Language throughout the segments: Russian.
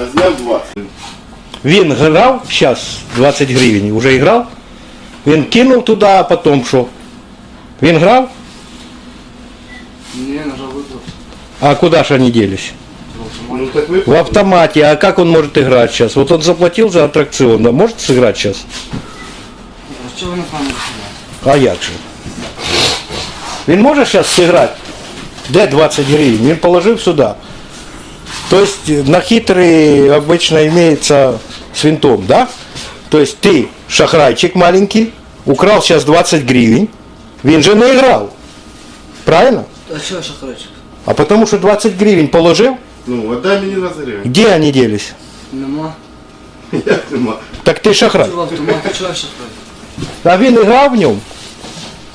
а зняв 20. Він грав, зараз 20 гривень, вже грав. Він кинув туди, а потім що? Він грав, Не, нажал выплат. а куда же они делись? Ну так ви В автомате. А как он может играть сейчас? Вот он заплатил за аттракцион, да? может сыграть сейчас? А что вы на самом деле? А як же? Він може зараз зіграти? Де 20 гривень? Він положив сюди. Тобто на хитрый обычно имеется с винтом, да? То есть ты, шахрайчик маленький, украл сейчас 20 гривен, він же не играл. Правильно? А что я шахрайчик? А потому что 20 гривен положил, Ну, отдай мені 20 гривень. где они делись? Нема. Як нема? Так ты шахрай. Що в автоматі, що я шахрай? А він грав в ньому.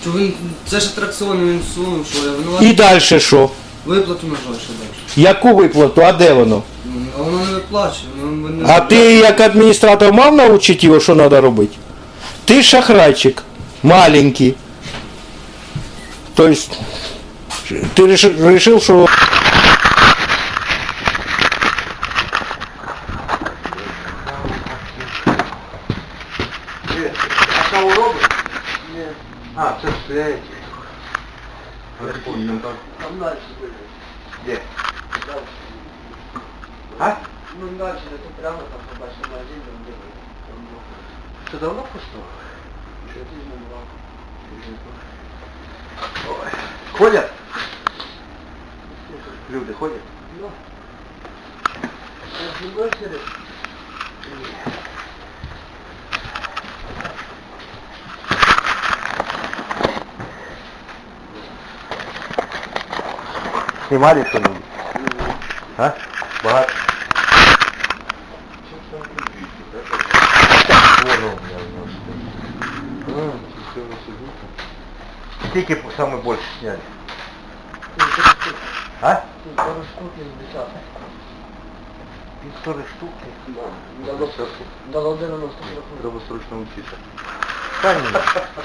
Що він, це ж атракціон, він сунув, що я винуватий. І далі що? Виплату нажав, що далі. Яку виплату? А де воно? Ну, А воно не виплачує. воно не А ти як адміністратор мав навчити його, що треба робити? Ти шахрайчик, маленький. Тобто, ти вирішив, що А кого робить? Ні. А, це все. Там далі буде. Де? А? Ну далі, де ти прямо там побачиш магазин, там де ви. Там, ну, Це давно пусто? що ти з ним брав? Ой. Ходять? Люди ходять? Ну. Я знімаю через. Знімали що-нибудь? А? Багато? Вон он, я знаю, что. Скільки саме більше сняли? А? Тут пару штук із десяток. Півтори штуки? Дало, дало 90 штук. Треба срочно учиться. Та ні,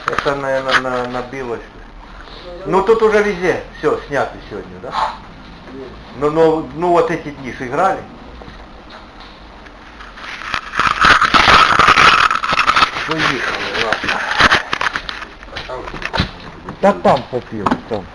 это на, на, на, на билочку. Ну тут уже везде все снято сегодня, да? Ну, ну, ну вот эти дни сыграли. Поехали, ладно. Так там попил, там.